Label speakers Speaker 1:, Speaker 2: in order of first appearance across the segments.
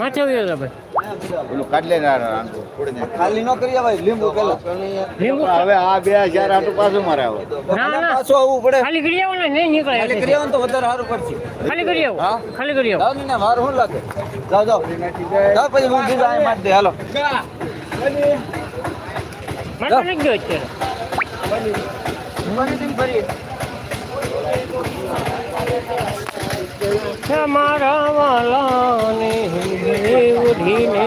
Speaker 1: માથે આવ્યો હતો ભાઈ
Speaker 2: પેલું લે
Speaker 3: ખાલી નો કરી ભાઈ લીંબુ પેલો
Speaker 1: લીંબુ
Speaker 2: હવે આ બે હજાર આટલું પાછું મારે આવે.
Speaker 1: ના ના.
Speaker 3: પાછું આવવું પડે.
Speaker 1: ખાલી કરી આવો ને નહીં નીકળે
Speaker 3: ખાલી કરી આવો તો વધારે સારું પડશે.
Speaker 1: ખાલી કરી આવો.
Speaker 3: હા?
Speaker 1: ખાલી કરી આવો.
Speaker 3: જાઓ ને મારું શું લાગે? જાઓ જાઓ. જાઓ પછી હું બીજા અહીં મારી દે. હાલો.
Speaker 1: માથે લઈ ગયો અત્યારે. તમારા વાલાની ઉઠીને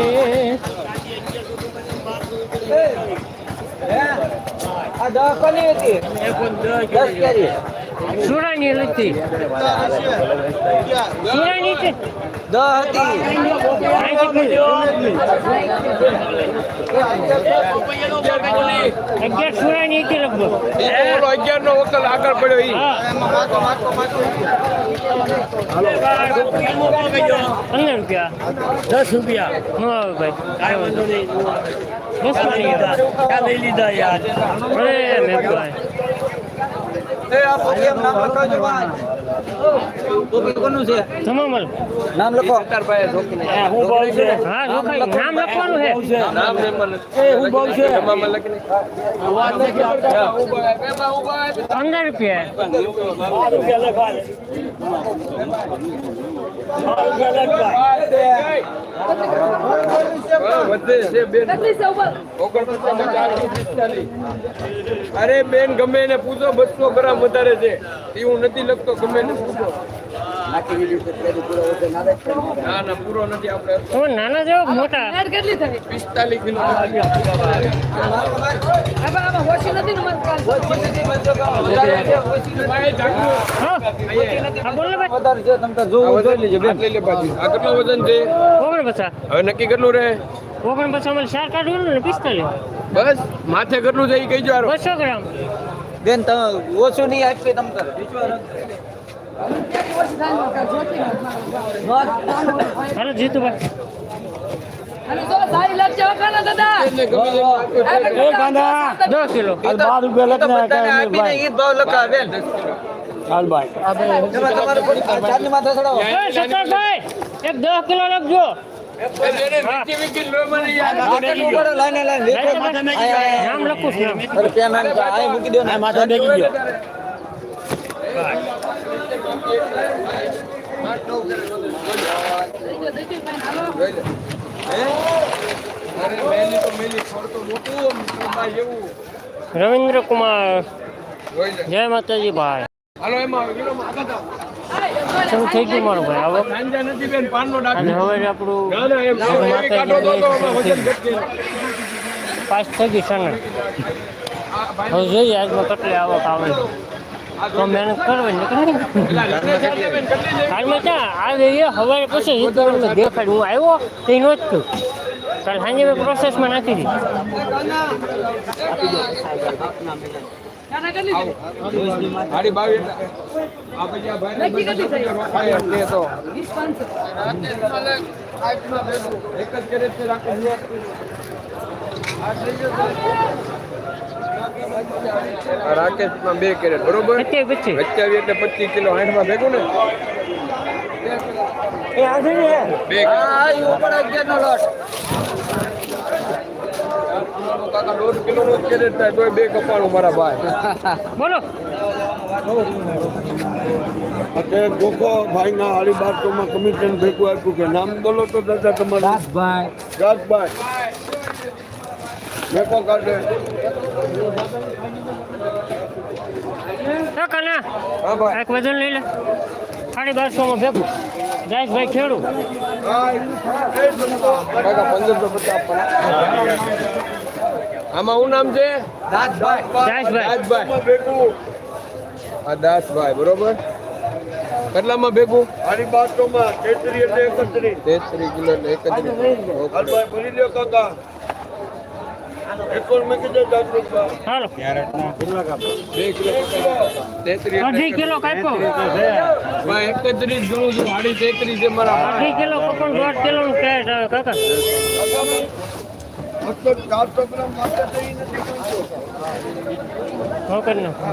Speaker 3: આ દસ કોની હતી
Speaker 1: સુરાની લતી સુરાની છે.
Speaker 3: હતી.
Speaker 1: અગિયાર સુરાની હતી લગભગ.
Speaker 4: અગિયાર નો વકલ આગળ પડ્યો ઈ.
Speaker 1: હા. પંદર રૂપિયા.
Speaker 5: દસ રૂપિયા.
Speaker 1: આવે ભાઈ.
Speaker 5: ક્યાં લઈ લીધા યાર?
Speaker 1: અરે મેં ભાઈ તમામ
Speaker 3: નામ લખો
Speaker 5: હા, હું ભાવ છે.
Speaker 1: હા લખાય નામ લખવાનું છે?
Speaker 4: નામ
Speaker 5: એ હું છે.
Speaker 4: લખીને.
Speaker 1: પંદર રૂપિયા.
Speaker 4: અરે બેન ગમે એને પૂછો બસો ગ્રામ વધારે છે. એવું નથી લખતો ગમે ને પૂછો ના ના પૂરો નથી આપણે.
Speaker 1: નાના જેવો મોટા.
Speaker 6: કેટલી થઈ?
Speaker 4: પિસ્તાલીસ કિલો.
Speaker 6: આમાં આમાં હોશી નથી ને મારે કાલ.
Speaker 1: હા હા બોલ ને ભાઈ.
Speaker 3: વધારે છે તમે તો જોવું જોઈ લેજો બેન.
Speaker 4: આટલી લે બાજુ આ કેટલું વજન છે?
Speaker 1: ઓગણપચાસ
Speaker 4: હવે નક્કી કેટલું રહે?
Speaker 1: ઓગણપચાસ અમારે ચાર કાઢવું ને પિસ્તાલીસ.
Speaker 4: બસ માથે કેટલું છે એ કહીજો.
Speaker 1: બસો ગ્રામ.
Speaker 3: બેન તમે ઓછું નહીં આપશે તમ.
Speaker 1: હાલો જીતુભાઈ. એક દસ કિલો લખજો. રવિન્દ્ર કુમાર જય માતાજી ભાઈ
Speaker 4: હાલો એમાં.
Speaker 1: શરૂ થઈ ગયું મારું ભાઈ?
Speaker 4: ડાક
Speaker 1: અને હવે આપણું
Speaker 4: ના ના.
Speaker 1: પાસ થઈ ગઈ સને હવે જોઈએ આજમાં કેટલી આવક આવે. તો મહેનત કરવાની ને? હાલમાં ક્યાં? આવે એ હવે પછી જીતવાનું દેખાડ હું આવ્યો તે નહોતું. કાલ સાંજે પ્રોસેસમાં નાખી દીધી.
Speaker 4: બાવી. એક જ છે તો. આ રાકેશમાં બે કેરેટ બરોબર
Speaker 1: અત્યારે
Speaker 4: એટલે પચીસ કિલો આઠમાં ભેગું ને બે
Speaker 3: આ ઉપર અગિયાર નો લોટ
Speaker 4: કાકા દોઢ કિલો નો કેરેટ થાય તોય બે કપાળું મારા ભાઈ.
Speaker 1: બોલો.
Speaker 5: અત્યારે ગોખો ભાઈના અલીબાગમાં કમિશન ભેગું આપ્યું કે નામ બોલો તો દાદા તમારું.
Speaker 3: રાજભાઈ.
Speaker 5: રાજભાઈ. ભેગો કાઢે.
Speaker 1: હા કાના
Speaker 4: હા ભાઈ.
Speaker 1: એક વજન લઈ લે. સાડી બારસો માં ભેગું જાય ભાઈ ખેડું
Speaker 4: પંદરસો પચાસ આમાં શું નામ છે?
Speaker 1: દાસભાઈ.
Speaker 4: દાસભાઈ. બરોબર? કેટલામાં ભેગું?
Speaker 5: અલીબાગમાં તેત્રી એટલે એકત્રીસ
Speaker 4: તેત્રીસ કિલો એટલે એકત્રીસ
Speaker 5: ભરી લ્યો
Speaker 4: એકત્રીસ
Speaker 1: કિલો કાકા.
Speaker 5: મતલબ માટે તો ઈ નથી પૂછતો
Speaker 1: હા કરી નાખો.